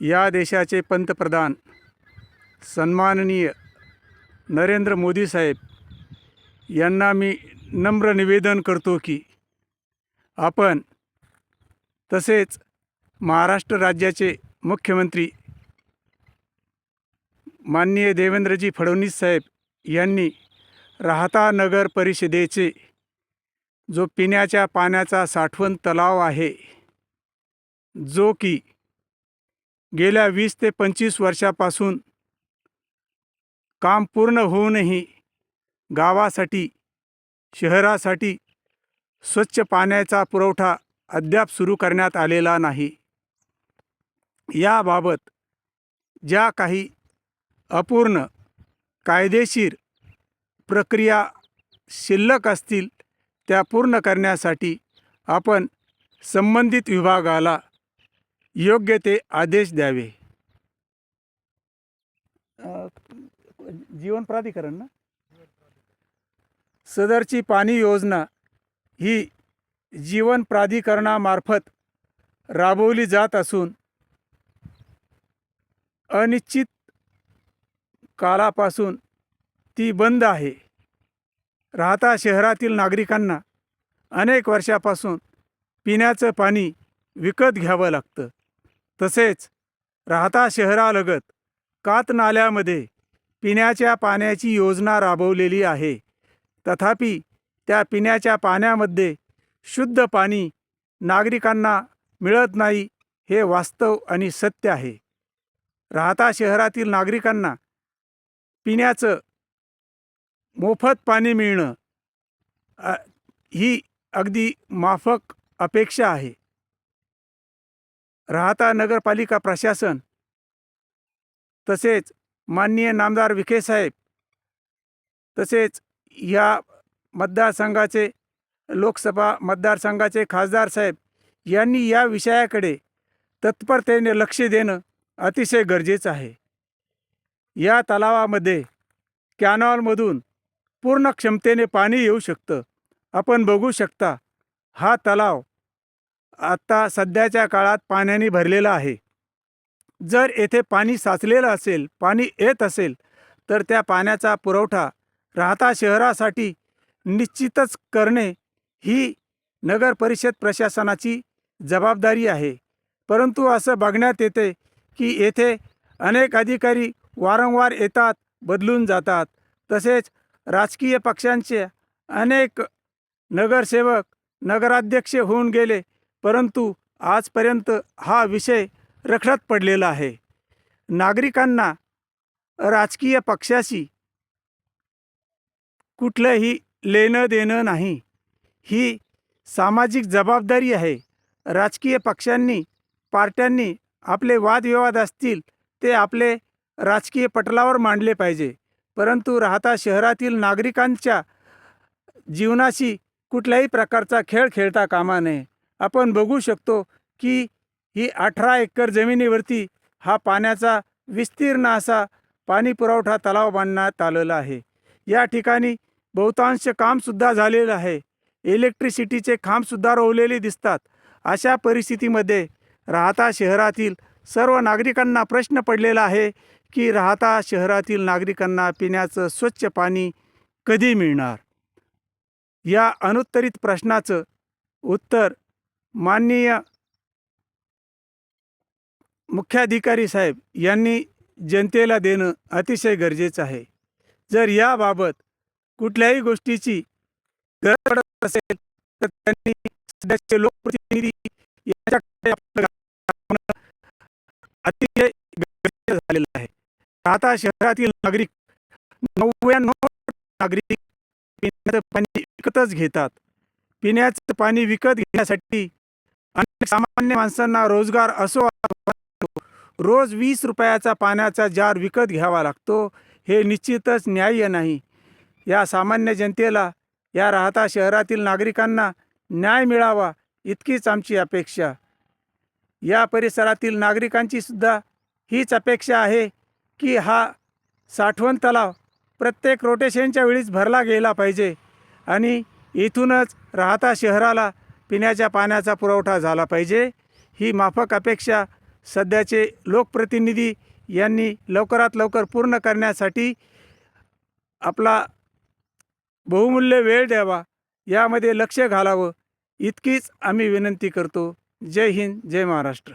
या देशाचे पंतप्रधान सन्माननीय नरेंद्र मोदी साहेब यांना मी नम्र निवेदन करतो की आपण तसेच महाराष्ट्र राज्याचे मुख्यमंत्री माननीय देवेंद्रजी फडणवीस साहेब यांनी राहता नगर परिषदेचे जो पिण्याच्या पाण्याचा साठवण तलाव आहे जो की गेल्या वीस ते पंचवीस वर्षापासून काम पूर्ण होऊनही गावासाठी शहरासाठी स्वच्छ पाण्याचा पुरवठा अद्याप सुरू करण्यात आलेला नाही. याबाबत ज्या काही अपूर्ण कायदेशीर प्रक्रिया शिल्लक असतील त्या पूर्ण करण्यासाठी आपण संबंधित विभागाला योग्य ते आदेश द्यावे. जीवन प्राधिकरण ना? सदरची पाणी योजना ही जीवन प्राधिकरणामार्फत राबवली जात असून अनिश्चित कालापासून ती बंद आहे. राहता शहरातील नागरिकांना अनेक वर्षापासून पिण्याचं पाणी विकत घ्यावं लागतं. तसेच राहता शहरालगत कात नाल्यामध्ये पिण्याच्या पाण्याची योजना राबवलेली आहे. तथापि त्या पिण्याच्या पाण्यामध्ये शुद्ध पाणी नागरिकांना मिळत नाही हे वास्तव आणि सत्य आहे. राहता शहरातील नागरिकांना पिण्याचं मोफत पाणी मिळणं ही अगदी माफक अपेक्षा आहे. राहता नगरपालिका प्रशासन. तसेच माननीय नामदार विखे साहेब. तसेच या मतदारसंघाचे लोकसभा मतदारसंघाचे खासदार साहेब यांनी या विषयाकडे तत्परतेने लक्ष देणं अतिशय गरजेचं आहे. या तलावामध्ये कॅनॉलमधून पूर्ण क्षमतेने पाणी येऊ शकतं. आपण बघू शकता हा तलाव आत्ता सध्याच्या काळात पाण्याने भरलेलं आहे. जर येथे पाणी साचलेलं असेल पाणी येत असेल तर त्या पाण्याचा पुरवठा राहता शहरासाठी निश्चितच करणे ही नगर परिषद प्रशासनाची जबाबदारी आहे. परंतु असं बघण्यात येते की येथे अनेक अधिकारी वारंवार येतात बदलून जातात. तसेच राजकीय पक्षांचे अनेक नगरसेवक नगराध्यक्ष होऊन गेले परंतु आजपर्यंत हा विषय रखडत पडलेला आहे. नागरिकांना राजकीय पक्षाशी कुठलंही लेणं देणं नाही. ही सामाजिक जबाबदारी आहे. राजकीय पक्षांनी पार्ट्यांनी आपले वादविवाद असतील ते आपले राजकीय पटलावर मांडले पाहिजे. परंतु राहता शहरातील नागरिकांच्या जीवनाशी कुठल्याही प्रकारचा खेळ खेळता कामा नये. आपण बघू शकतो की ही अठरा एकर जमिनीवरती हा पाण्याचा विस्तीर्ण असा पाणी पुरवठा तलाव बांधण्यात आलेला आहे. या ठिकाणी बहुतांश कामसुद्धा झालेलं आहे. इलेक्ट्रिसिटीचे खांबसुद्धा रोवलेले दिसतात. अशा परिस्थितीमध्ये राहता शहरातील सर्व नागरिकांना प्रश्न पडलेला आहे की राहता शहरातील नागरिकांना पिण्याचं स्वच्छ पाणी कधी मिळणार? या अनुत्तरित प्रश्नाचं उत्तर माननीय मुख्याधिकारी साहेब यांनी जनतेला देणं अतिशय गरजेचं आहे. जर याबाबत कुठल्याही गोष्टीची गरज पडत असेल तर त्यांनी सध्याचे लोकप्रतिनिधी यांच्याकडे अतिशय गरजेचं झालेलं आहे. आता शहरातील नागरिक नव्याण्णव नागरिक पिण्याचं पाणी विकतच घेतात. पिण्याचं पाणी विकत घेण्यासाठी सामान्य माणसांना रोजगार असो रोज वीस रुपयाचा पाण्याचा जार विकत घ्यावा लागतो हे निश्चितच न्याय्य नाही. या सामान्य जनतेला या राहता शहरातील नागरिकांना न्याय मिळावा इतकीच आमची अपेक्षा. या परिसरातील नागरिकांची सुद्धा हीच अपेक्षा आहे की हा साठवण तलाव प्रत्येक रोटेशनच्या वेळीच भरला गेला पाहिजे आणि इथूनच राहता शहराला पिण्याच्या पाण्याचा पुरवठा झाला पाहिजे. ही माफक अपेक्षा सध्याचे लोकप्रतिनिधी यांनी लवकरात लवकर पूर्ण करण्यासाठी आपला बहुमूल्य वेळ द्यावा यामध्ये लक्ष घालावं इतकीच आम्ही विनंती करतो. जय हिंद जय महाराष्ट्र.